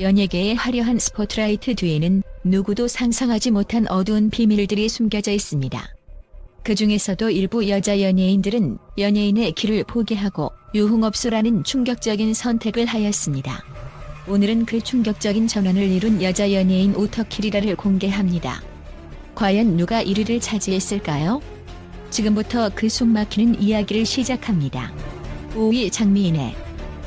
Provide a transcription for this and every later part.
연예계의 화려한 스포트라이트 뒤에는 누구도 상상하지 못한 어두운 비밀들이 숨겨져 있습니다. 그 중에서도 일부 여자 연예인들은 연예인의 길을 포기하고 유흥업소라는 충격적인 선택을 하였습니다. 오늘은 그 충격적인 전환을 이룬 여자 연예인 오터키리라를 공개합니다. 과연 누가 1위를 차지했을까요? 지금부터 그 숨막히는 이야기를 시작합니다. 5위 장미인의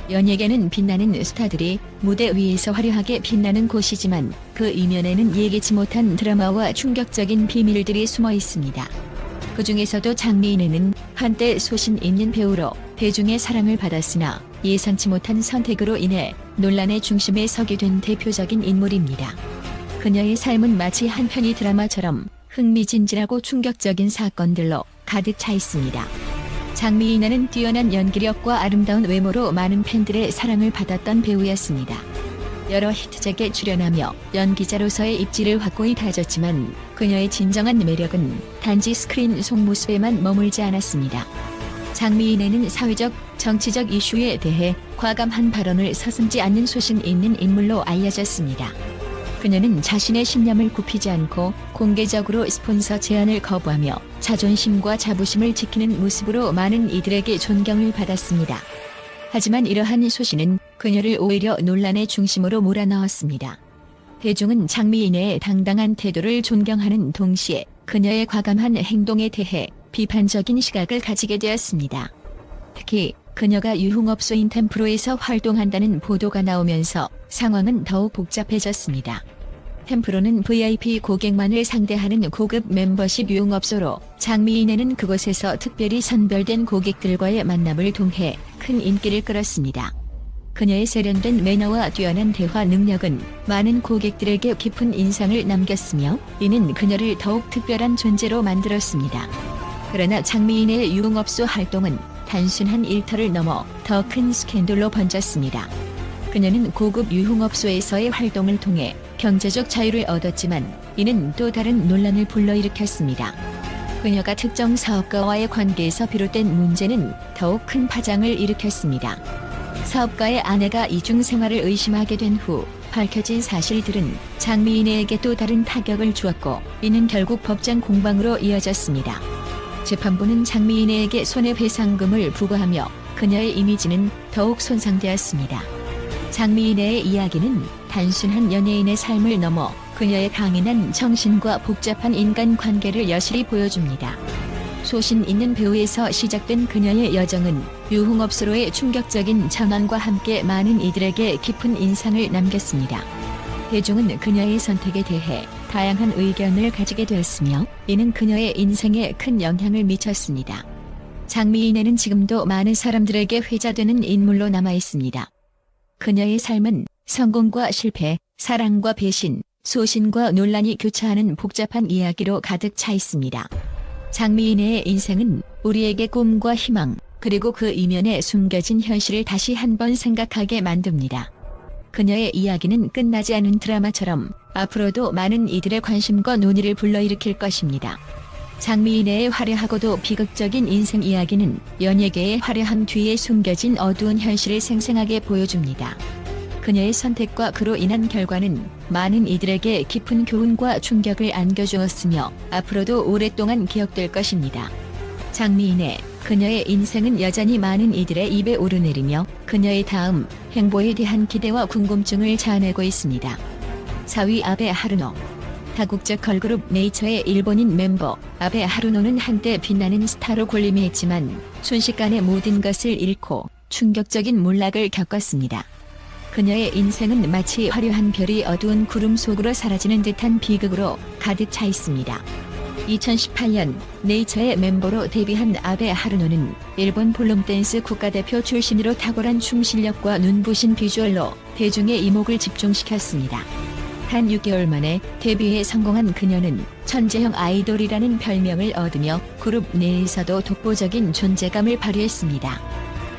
연예계는 빛나는 스타들이 무대 위에서 화려하게 빛나는 곳이지만 그 이면에는 예기치 못한 드라마와 충격적인 비밀들이 숨어 있습니다. 그 중에서도 장미인에는 한때 소신 있는 배우로 대중의 사랑을 받았으나 예상치 못한 선택으로 인해 논란의 중심에 서게 된 대표적인 인물입니다. 그녀의 삶은 마치 한 편의 드라마처럼 흥미진진하고 충격적인 사건들로 가득 차 있습니다. 장미인은 뛰어난 연기력과 아름다운 외모로 많은 팬들의 사랑을 받았던 배우였습니다. 여러 히트작에 출연하며 연기자로서의 입지를 확고히 다졌지만 그녀의 진정한 매력은 단지 스크린 속 모습에만 머물지 않았습니다. 장미인에는 사회적, 정치적 이슈에 대해 과감한 발언을 서슴지 않는 소신 있는 인물로 알려졌습니다. 그녀는 자신의 신념을 굽히지 않고 공개적으로 스폰서 제안을 거부하며 자존심과 자부심을 지키는 모습으로 많은 이들에게 존경을 받았습니다. 하지만 이러한 소신은 그녀를 오히려 논란의 중심으로 몰아넣었습니다. 대중은 장미인의 당당한 태도를 존경하는 동시에 그녀의 과감한 행동에 대해 비판적인 시각을 가지게 되었습니다. 특히 그녀가 유흥업소인 템프로에서 활동한다는 보도가 나오면서 상황은 더욱 복잡해졌습니다. 템프로는 VIP 고객만을 상대하는 고급 멤버십 유흥업소로 장미인에는 그곳에서 특별히 선별된 고객들과의 만남을 통해 큰 인기를 끌었습니다. 그녀의 세련된 매너와 뛰어난 대화 능력은 많은 고객들에게 깊은 인상을 남겼으며 이는 그녀를 더욱 특별한 존재로 만들었습니다. 그러나 장미인의 유흥업소 활동은 단순한 일터를 넘어 더 큰 스캔들로 번졌습니다. 그녀는 고급 유흥업소에서의 활동을 통해 경제적 자유를 얻었지만 이는 또 다른 논란을 불러일으켰습니다. 그녀가 특정 사업가와의 관계에서 비롯된 문제는 더욱 큰 파장을 일으켰습니다. 사업가의 아내가 이중 생활을 의심하게 된 후 밝혀진 사실들은 장미인에게 또 다른 타격을 주었고 이는 결국 법정 공방으로 이어졌습니다. 재판부는 장미인에게 손해배상금을 부과하며 그녀의 이미지는 더욱 손상되었습니다. 장미인의 이야기는 단순한 연예인의 삶을 넘어 그녀의 강인한 정신과 복잡한 인간 관계를 여실히 보여줍니다. 소신 있는 배우에서 시작된 그녀의 여정은 유흥업소로의 충격적인 전환과 함께 많은 이들에게 깊은 인상을 남겼습니다. 대중은 그녀의 선택에 대해 다양한 의견을 가지게 되었으며 이는 그녀의 인생에 큰 영향을 미쳤습니다. 장미인에는 지금도 많은 사람들에게 회자되는 인물로 남아 있습니다. 그녀의 삶은 성공과 실패, 사랑과 배신, 소신과 논란이 교차하는 복잡한 이야기로 가득 차 있습니다. 장미인의 인생은 우리에게 꿈과 희망, 그리고 그 이면에 숨겨진 현실을 다시 한번 생각하게 만듭니다. 그녀의 이야기는 끝나지 않은 드라마처럼 앞으로도 많은 이들의 관심과 논의를 불러일으킬 것입니다. 장미인의 화려하고도 비극적인 인생 이야기는 연예계의 화려함 뒤에 숨겨진 어두운 현실을 생생하게 보여줍니다. 그녀의 선택과 그로 인한 결과는 많은 이들에게 깊은 교훈과 충격을 안겨주었으며 앞으로도 오랫동안 기억될 것입니다. 장미인의 그녀의 인생은 여전히 많은 이들의 입에 오르내리며 그녀의 다음 행보에 대한 기대와 궁금증을 자아내고 있습니다. 4위 아베 하루노 다국적 걸그룹 네이처의 일본인 멤버 아베 하루노는 한때 빛나는 스타로 군림했지만 순식간에 모든 것을 잃고 충격적인 몰락을 겪었습니다. 그녀의 인생은 마치 화려한 별이 어두운 구름 속으로 사라지는 듯한 비극으로 가득 차 있습니다. 2018년 네이처의 멤버로 데뷔한 아베 하루노는 일본 볼룸댄스 국가대표 출신으로 탁월한 춤 실력과 눈부신 비주얼로 대중의 이목을 집중시켰습니다. 단 6개월 만에 데뷔에 성공한 그녀는 천재형 아이돌이라는 별명을 얻으며 그룹 내에서도 독보적인 존재감을 발휘했습니다.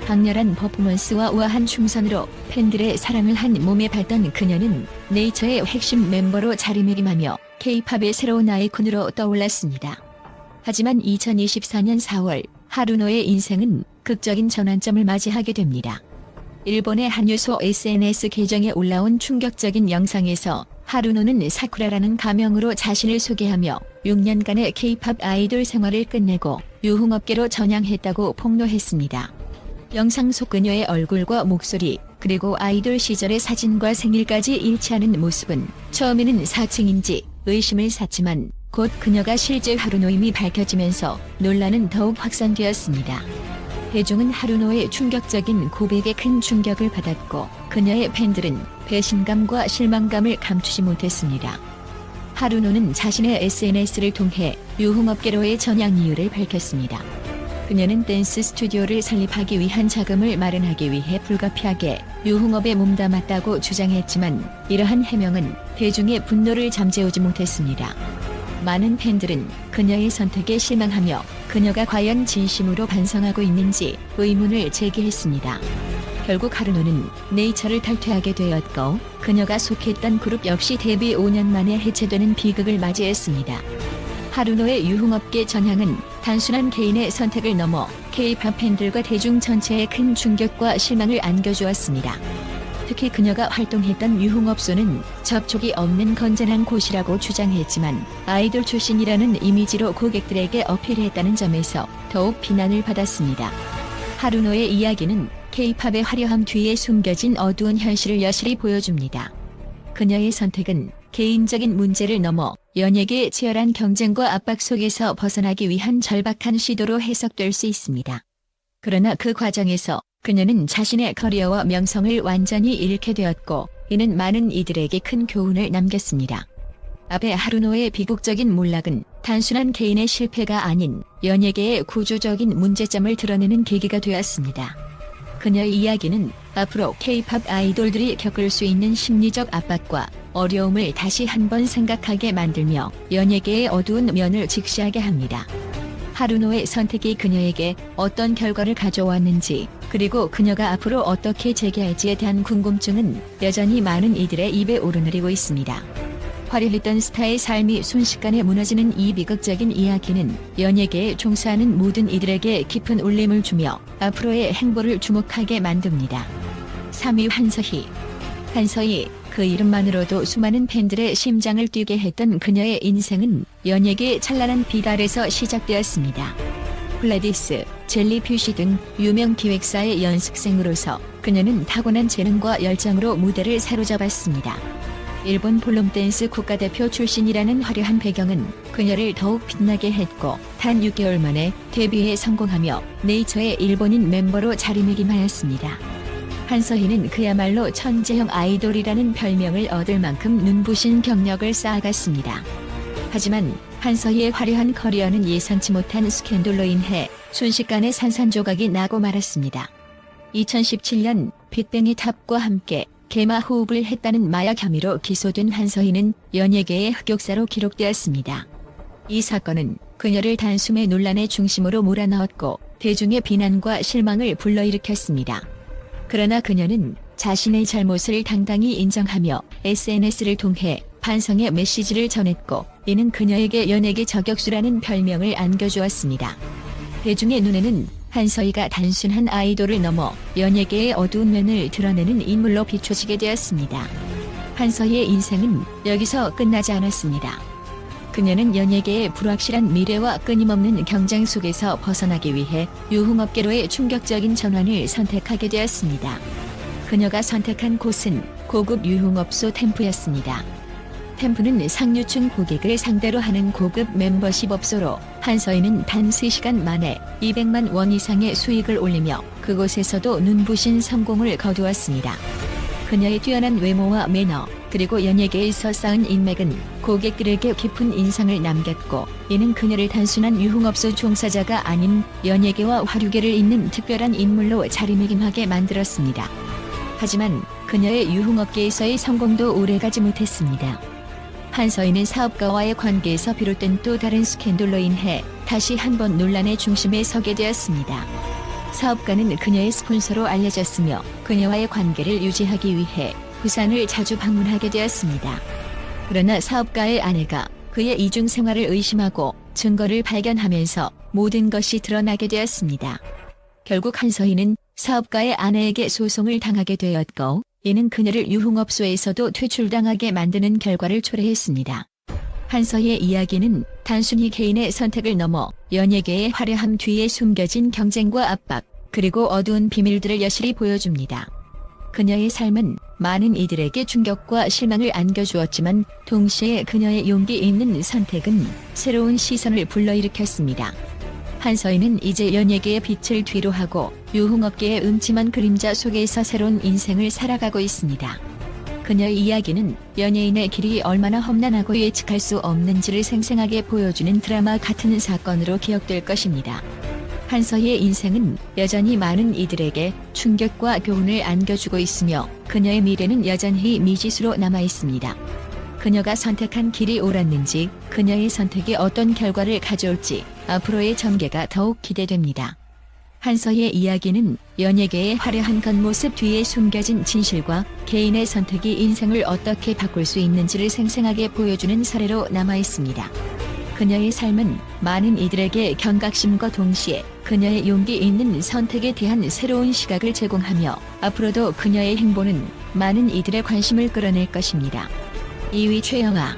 강렬한 퍼포먼스와 우아한 춤선으로 팬들의 사랑을 한 몸에 밟던 그녀는 네이처의 핵심 멤버로 자리매김하며 K-팝의 새로운 아이콘으로 떠올랐습니다. 하지만 2024년 4월 하루노의 인생은 극적인 전환점을 맞이하게 됩니다. 일본의 한유소 SNS 계정에 올라온 충격적인 영상에서 하루노는 사쿠라라는 가명으로 자신을 소개하며 6년간의 K-팝 아이돌 생활을 끝내고 유흥업계로 전향했다고 폭로했습니다. 영상 속 그녀의 얼굴과 목소리, 그리고 아이돌 시절의 사진과 생일까지 일치하는 모습은 처음에는 사칭인지 의심을 샀지만 곧 그녀가 실제 하루노임이 밝혀지면서 논란은 더욱 확산되었습니다. 대중은 하루노의 충격적인 고백에 큰 충격을 받았고 그녀의 팬들은 배신감과 실망감을 감추지 못했습니다. 하루노는 자신의 SNS를 통해 유흥업계로의 전향 이유를 밝혔습니다. 그녀는 댄스 스튜디오를 설립하기 위한 자금을 마련하기 위해 불가피하게 유흥업에 몸담았다고 주장했지만 이러한 해명은 대중의 분노를 잠재우지 못했습니다. 많은 팬들은 그녀의 선택에 실망하며 그녀가 과연 진심으로 반성하고 있는지 의문을 제기했습니다. 결국 하루노는 네이처를 탈퇴하게 되었고 그녀가 속했던 그룹 역시 데뷔 5년 만에 해체되는 비극을 맞이했습니다. 하루노의 유흥업계 전향은 단순한 개인의 선택을 넘어 K-팝 팬들과 대중 전체에 큰 충격과 실망을 안겨주었습니다. 특히 그녀가 활동했던 유흥업소는 접촉이 없는 건전한 곳이라고 주장했지만 아이돌 출신이라는 이미지로 고객들에게 어필했다는 점에서 더욱 비난을 받았습니다. 하루노의 이야기는 K-팝의 화려함 뒤에 숨겨진 어두운 현실을 여실히 보여줍니다. 그녀의 선택은 개인적인 문제를 넘어 연예계의 치열한 경쟁과 압박 속에서 벗어나기 위한 절박한 시도로 해석될 수 있습니다. 그러나 그 과정에서 그녀는 자신의 커리어와 명성을 완전히 잃게 되었고 이는 많은 이들에게 큰 교훈을 남겼습니다. 아베 하루노의 비극적인 몰락은 단순한 개인의 실패가 아닌 연예계의 구조적인 문제점을 드러내는 계기가 되었습니다. 그녀의 이야기는 앞으로 K-팝 아이돌들이 겪을 수 있는 심리적 압박과 어려움을 다시 한번 생각하게 만들며 연예계의 어두운 면을 직시하게 합니다. 하루노의 선택이 그녀에게 어떤 결과를 가져왔는지 그리고 그녀가 앞으로 어떻게 재개할지에 대한 궁금증은 여전히 많은 이들의 입에 오르내리고 있습니다. 화려했던 스타의 삶이 순식간에 무너지는 이 비극적인 이야기는 연예계에 종사하는 모든 이들에게 깊은 울림을 주며 앞으로의 행보를 주목하게 만듭니다. 3위 한서희 한서희 그 이름만으로도 수많은 팬들의 심장을 뛰게 했던 그녀의 인생은 연예계 찬란한 비달에서 시작되었습니다. 플라디스, 젤리피쉬 등 유명 기획사의 연습생으로서 그녀는 타고난 재능과 열정으로 무대를 사로잡았습니다. 일본 볼룸댄스 국가대표 출신이라는 화려한 배경은 그녀를 더욱 빛나게 했고 단 6개월 만에 데뷔에 성공하며 네이처의 일본인 멤버로 자리매김하였습니다. 한서희는 그야말로 천재형 아이돌이라는 별명을 얻을 만큼 눈부신 경력을 쌓아갔습니다. 하지만 한서희의 화려한 커리어는 예상치 못한 스캔들로 인해 순식간에 산산조각이 나고 말았습니다. 2017년 빅뱅의 탑과 함께 개마 호흡을 했다는 마약 혐의로 기소된 한서희는 연예계의 흑역사로 기록되었습니다. 이 사건은 그녀를 단숨에 논란의 중심으로 몰아넣었고 대중의 비난과 실망을 불러일으켰습니다. 그러나 그녀는 자신의 잘못을 당당히 인정하며 SNS를 통해 반성의 메시지를 전했고 이는 그녀에게 연예계 저격수라는 별명을 안겨주었습니다. 대중의 눈에는 한서희가 단순한 아이돌을 넘어 연예계의 어두운 면을 드러내는 인물로 비춰지게 되었습니다. 한서희의 인생은 여기서 끝나지 않았습니다. 그녀는 연예계의 불확실한 미래와 끊임없는 경쟁 속에서 벗어나기 위해 유흥업계로의 충격적인 전환을 선택하게 되었습니다. 그녀가 선택한 곳은 고급 유흥업소 템프였습니다. 템프는 상류층 고객을 상대로 하는 고급 멤버십 업소로 한서희는 단 3시간 만에 200만 원 이상의 수익을 올리며 그곳에서도 눈부신 성공을 거두었습니다. 그녀의 뛰어난 외모와 매너, 그리고 연예계에서 쌓은 인맥은 고객들에게 깊은 인상을 남겼고 이는 그녀를 단순한 유흥업소 종사자가 아닌 연예계와 화류계를 잇는 특별한 인물로 자리매김하게 만들었습니다. 하지만 그녀의 유흥업계에서의 성공도 오래가지 못했습니다. 한서희는 사업가와의 관계에서 비롯된 또 다른 스캔들로 인해 다시 한 번 논란의 중심에 서게 되었습니다. 사업가는 그녀의 스폰서로 알려졌으며 그녀와의 관계를 유지하기 위해 부산을 자주 방문하게 되었습니다. 그러나 사업가의 아내가 그의 이중 생활을 의심하고 증거를 발견하면서 모든 것이 드러나게 되었습니다. 결국 한서희는 사업가의 아내에게 소송을 당하게 되었고 이는 그녀를 유흥업소에서도 퇴출당하게 만드는 결과를 초래했습니다. 한서의 이야기는 단순히 개인의 선택을 넘어 연예계의 화려함 뒤에 숨겨진 경쟁과 압박, 그리고 어두운 비밀들을 여실히 보여줍니다. 그녀의 삶은 많은 이들에게 충격과 실망을 안겨주었지만 동시에 그녀의 용기 있는 선택은 새로운 시선을 불러일으켰습니다. 한서인은 이제 연예계의 빛을 뒤로 하고 유흥업계의 음침한 그림자 속에서 새로운 인생을 살아가고 있습니다. 그녀의 이야기는 연예인의 길이 얼마나 험난하고 예측할 수 없는지를 생생하게 보여주는 드라마 같은 사건으로 기억될 것입니다. 한서의 인생은 여전히 많은 이들에게 충격과 교훈을 안겨주고 있으며 그녀의 미래는 여전히 미지수로 남아 있습니다. 그녀가 선택한 길이 옳았는지, 그녀의 선택이 어떤 결과를 가져올지 앞으로의 전개가 더욱 기대됩니다. 한서의 이야기는 연예계의 화려한 겉모습 뒤에 숨겨진 진실과 개인의 선택이 인생을 어떻게 바꿀 수 있는지를 생생하게 보여주는 사례로 남아 있습니다. 그녀의 삶은 많은 이들에게 경각심과 동시에 그녀의 용기 있는 선택에 대한 새로운 시각을 제공하며 앞으로도 그녀의 행보는 많은 이들의 관심을 끌어낼 것입니다. 2위 최영아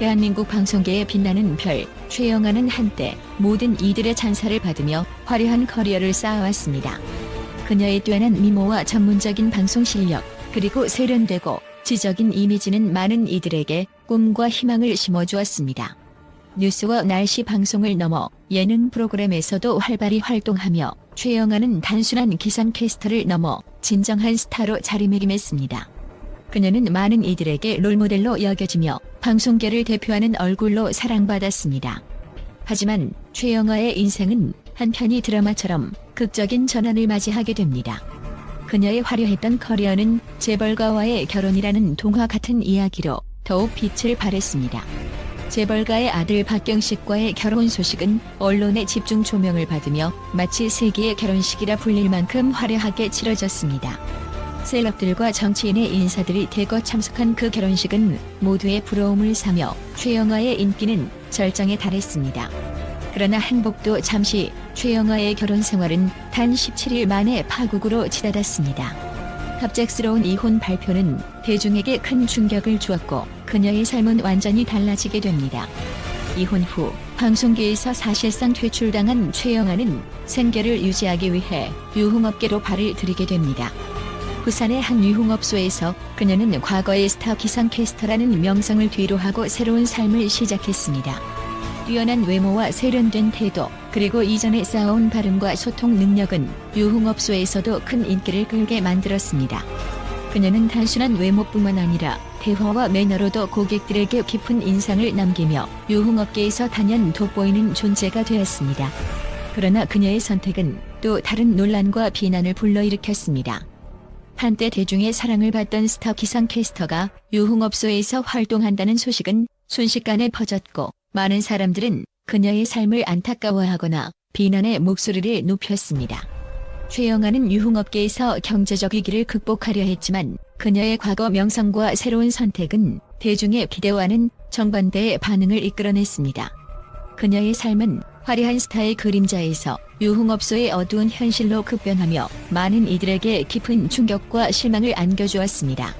대한민국 방송계의 빛나는 별 최영아는 한때 모든 이들의 찬사를 받으며 화려한 커리어를 쌓아왔습니다. 그녀의 뛰어난 미모와 전문적인 방송 실력 그리고 세련되고 지적인 이미지는 많은 이들에게 꿈과 희망을 심어주었습니다. 뉴스와 날씨 방송을 넘어 예능 프로그램에서도 활발히 활동하며 최영아는 단순한 기상캐스터를 넘어 진정한 스타로 자리매김했습니다. 그녀는 많은 이들에게 롤모델로 여겨지며 방송계를 대표하는 얼굴로 사랑받았습니다. 하지만 최영아의 인생은 한편이 드라마처럼 극적인 전환을 맞이하게 됩니다. 그녀의 화려했던 커리어는 재벌가와의 결혼이라는 동화 같은 이야기로 더욱 빛을 발했습니다. 재벌가의 아들 박경식과의 결혼 소식은 언론의 집중 조명을 받으며 마치 세계의 결혼식이라 불릴 만큼 화려하게 치러졌습니다. 셀럽들과 정치인의 인사들이 대거 참석한 그 결혼식은 모두의 부러움을 사며 최영아의 인기는 절정에 달했습니다. 그러나 행복도 잠시 최영아의 결혼 생활은 단 17일 만에 파국으로 치닫았습니다. 갑작스러운 이혼 발표는 대중에게 큰 충격을 주었고 그녀의 삶은 완전히 달라지게 됩니다. 이혼 후 방송계에서 사실상 퇴출당한 최영아는 생계를 유지하기 위해 유흥업계로 발을 들이게 됩니다. 부산의 한 유흥업소에서 그녀는 과거의 스타 기상캐스터라는 명성을 뒤로하고 새로운 삶을 시작했습니다. 뛰어난 외모와 세련된 태도, 그리고 이전에 쌓아온 발음과 소통 능력은 유흥업소에서도 큰 인기를 끌게 만들었습니다. 그녀는 단순한 외모뿐만 아니라 대화와 매너로도 고객들에게 깊은 인상을 남기며 유흥업계에서 단연 돋보이는 존재가 되었습니다. 그러나 그녀의 선택은 또 다른 논란과 비난을 불러일으켰습니다. 한때 대중의 사랑을 받던 스타 기상캐스터가 유흥업소에서 활동한다는 소식은 순식간에 퍼졌고 많은 사람들은 그녀의 삶을 안타까워하거나 비난의 목소리를 높였습니다. 최영아는 유흥업계에서 경제적 위기를 극복하려 했지만 그녀의 과거 명성과 새로운 선택은 대중의 기대와는 정반대의 반응을 이끌어냈습니다. 그녀의 삶은 화려한 스타의 그림자에서 유흥업소의 어두운 현실로 급변하며 많은 이들에게 깊은 충격과 실망을 안겨주었습니다.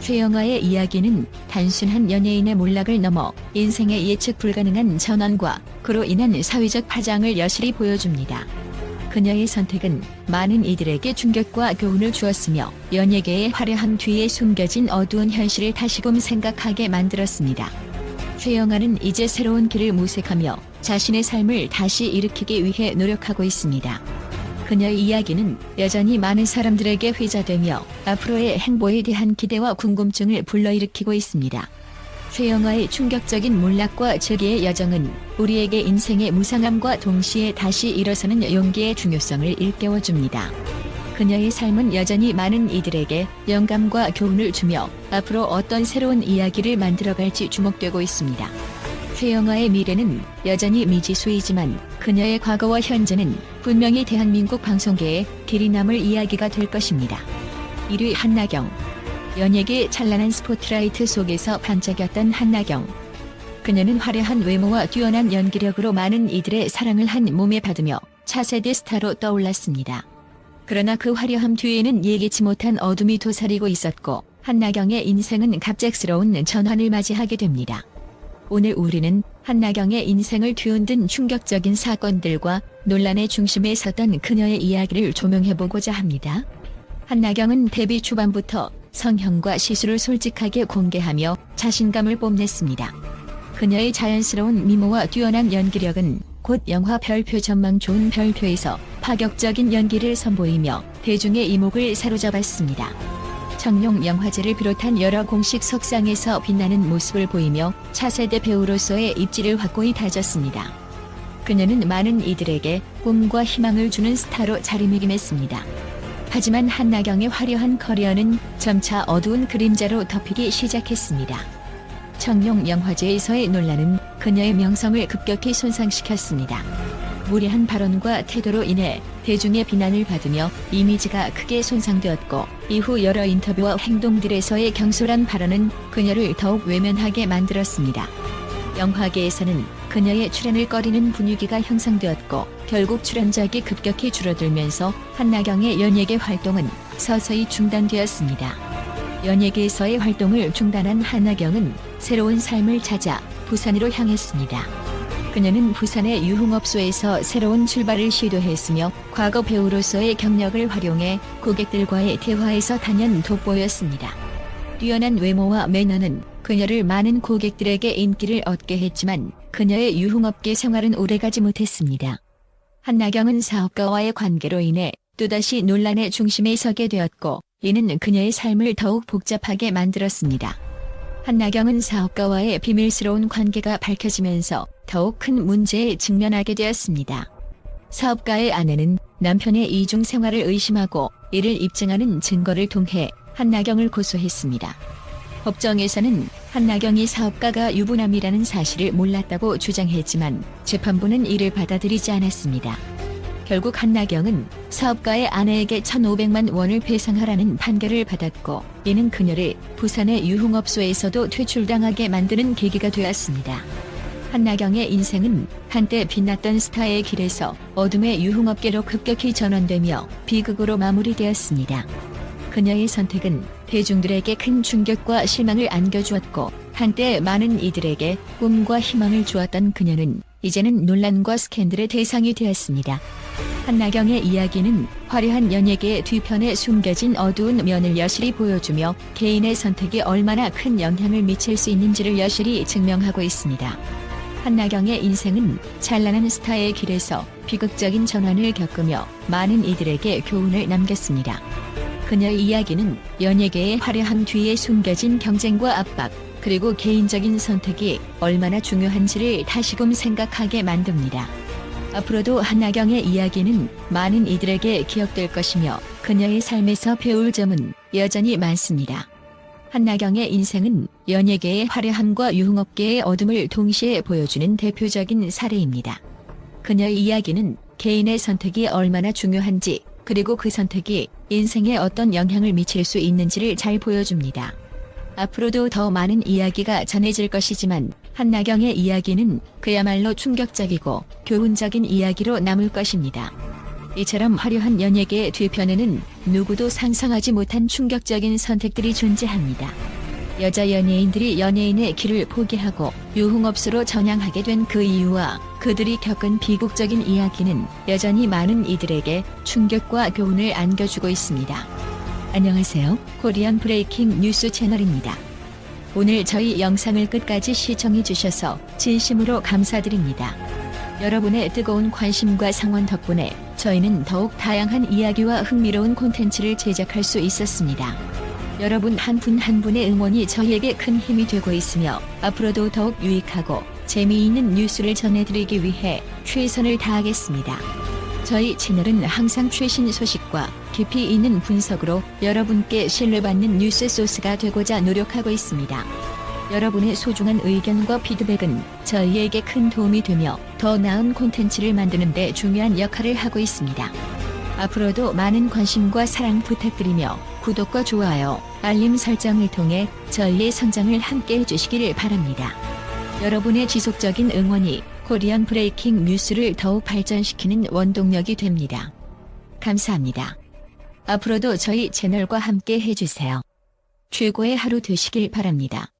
최영아의 이야기는 단순한 연예인의 몰락을 넘어 인생의 예측 불가능한 전환과 그로 인한 사회적 파장을 여실히 보여줍니다. 그녀의 선택은 많은 이들에게 충격과 교훈을 주었으며 연예계의 화려함 뒤에 숨겨진 어두운 현실을 다시금 생각하게 만들었습니다. 최영아는 이제 새로운 길을 모색하며 자신의 삶을 다시 일으키기 위해 노력하고 있습니다. 그녀의 이야기는 여전히 많은 사람들에게 회자되며 앞으로의 행보에 대한 기대와 궁금증을 불러일으키고 있습니다. 최영아의 충격적인 몰락과 재기의 여정은 우리에게 인생의 무상함과 동시에 다시 일어서는 용기의 중요성을 일깨워줍니다. 그녀의 삶은 여전히 많은 이들에게 영감과 교훈을 주며 앞으로 어떤 새로운 이야기를 만들어갈지 주목되고 있습니다. 최영아의 미래는 여전히 미지수이지만 그녀의 과거와 현재는 분명히 대한민국 방송계의 길이 남을 이야기가 될 것입니다. 1위 한나경 연예계 찬란한 스포트라이트 속에서 반짝였던 한나경 그녀는 화려한 외모와 뛰어난 연기력으로 많은 이들의 사랑을 한 몸에 받으며 차세대 스타로 떠올랐습니다. 그러나 그 화려함 뒤에는 예기치 못한 어둠이 도사리고 있었고 한나경의 인생은 갑작스러운 전환을 맞이하게 됩니다. 오늘 우리는 한나경의 인생을 뒤흔든 충격적인 사건들과 논란의 중심에 섰던 그녀의 이야기를 조명해보고자 합니다. 한나경은 데뷔 초반부터 성형과 시술을 솔직하게 공개하며 자신감을 뽐냈습니다. 그녀의 자연스러운 미모와 뛰어난 연기력은 곧 영화 별표 전망 좋은 별표에서 파격적인 연기를 선보이며 대중의 이목을 사로잡았습니다. 청룡 영화제를 비롯한 여러 공식 석상에서 빛나는 모습을 보이며 차세대 배우로서의 입지를 확고히 다졌습니다. 그녀는 많은 이들에게 꿈과 희망을 주는 스타로 자리매김했습니다. 하지만 한나경의 화려한 커리어는 점차 어두운 그림자로 덮이기 시작했습니다. 청룡 영화제에서의 논란은 그녀의 명성을 급격히 손상시켰습니다. 무례한 발언과 태도로 인해 대중의 비난을 받으며 이미지가 크게 손상되었고 이후 여러 인터뷰와 행동들에서의 경솔한 발언은 그녀를 더욱 외면하게 만들었습니다. 영화계에서는 그녀의 출연을 꺼리는 분위기가 형성되었고 결국 출연작이 급격히 줄어들면서 한나경의 연예계 활동은 서서히 중단되었습니다. 연예계에서의 활동을 중단한 한나경은 새로운 삶을 찾아 부산으로 향했습니다. 그녀는 부산의 유흥업소에서 새로운 출발을 시도했으며 과거 배우로서의 경력을 활용해 고객들과의 대화에서 단연 돋보였습니다. 뛰어난 외모와 매너는 그녀를 많은 고객들에게 인기를 얻게 했지만 그녀의 유흥업계 생활은 오래가지 못했습니다. 한나경은 사업가와의 관계로 인해 또다시 논란의 중심에 서게 되었고 이는 그녀의 삶을 더욱 복잡하게 만들었습니다. 한나경은 사업가와의 비밀스러운 관계가 밝혀지면서 더욱 큰 문제에 직면하게 되었습니다. 사업가의 아내는 남편의 이중 생활을 의심하고 이를 입증하는 증거를 통해 한나경을 고소했습니다. 법정에서는 한나경이 사업가가 유부남이라는 사실을 몰랐다고 주장했지만 재판부는 이를 받아들이지 않았습니다. 결국 한나경은 사업가의 아내에게 1,500만 원을 배상하라는 판결을 받았고 이는 그녀를 부산의 유흥업소에서도 퇴출당하게 만드는 계기가 되었습니다. 한나경의 인생은 한때 빛났던 스타의 길에서 어둠의 유흥업계로 급격히 전환되며 비극으로 마무리되었습니다. 그녀의 선택은 대중들에게 큰 충격과 실망을 안겨주었고 한때 많은 이들에게 꿈과 희망을 주었던 그녀는 이제는 논란과 스캔들의 대상이 되었습니다. 한나경의 이야기는 화려한 연예계의 뒤편에 숨겨진 어두운 면을 여실히 보여주며 개인의 선택이 얼마나 큰 영향을 미칠 수 있는지를 여실히 증명하고 있습니다. 한나경의 인생은 찬란한 스타의 길에서 비극적인 전환을 겪으며 많은 이들에게 교훈을 남겼습니다. 그녀의 이야기는 연예계의 화려함 뒤에 숨겨진 경쟁과 압박, 그리고 개인적인 선택이 얼마나 중요한지를 다시금 생각하게 만듭니다. 앞으로도 한나경의 이야기는 많은 이들에게 기억될 것이며 그녀의 삶에서 배울 점은 여전히 많습니다. 한나경의 인생은 연예계의 화려함과 유흥업계의 어둠을 동시에 보여주는 대표적인 사례입니다. 그녀의 이야기는 개인의 선택이 얼마나 중요한지 그리고 그 선택이 인생에 어떤 영향을 미칠 수 있는지를 잘 보여줍니다. 앞으로도 더 많은 이야기가 전해질 것이지만 한나경의 이야기는 그야말로 충격적이고 교훈적인 이야기로 남을 것입니다. 이처럼 화려한 연예계의 뒤편에는 누구도 상상하지 못한 충격적인 선택들이 존재합니다. 여자 연예인들이 연예인의 길을 포기하고 유흥업소로 전향하게 된 그 이유와 그들이 겪은 비극적인 이야기는 여전히 많은 이들에게 충격과 교훈을 안겨주고 있습니다. 안녕하세요. 코리안 브레이킹 뉴스 채널입니다. 오늘 저희 영상을 끝까지 시청해 주셔서 진심으로 감사드립니다. 여러분의 뜨거운 관심과 상원 덕분에 저희는 더욱 다양한 이야기와 흥미로운 콘텐츠를 제작할 수 있었습니다. 여러분 한 분 한 분의 응원이 저희에게 큰 힘이 되고 있으며 앞으로도 더욱 유익하고 재미있는 뉴스를 전해드리기 위해 최선을 다하겠습니다. 저희 채널은 항상 최신 소식과 깊이 있는 분석으로 여러분께 신뢰받는 뉴스 소스가 되고자 노력하고 있습니다. 여러분의 소중한 의견과 피드백은 저희에게 큰 도움이 되며 더 나은 콘텐츠를 만드는 데 중요한 역할을 하고 있습니다. 앞으로도 많은 관심과 사랑 부탁드리며 구독과 좋아요, 알림 설정을 통해 저희의 성장을 함께 해주시기를 바랍니다. 여러분의 지속적인 응원이 코리안 브레이킹 뉴스를 더욱 발전시키는 원동력이 됩니다. 감사합니다. 앞으로도 저희 채널과 함께 해주세요. 최고의 하루 되시길 바랍니다.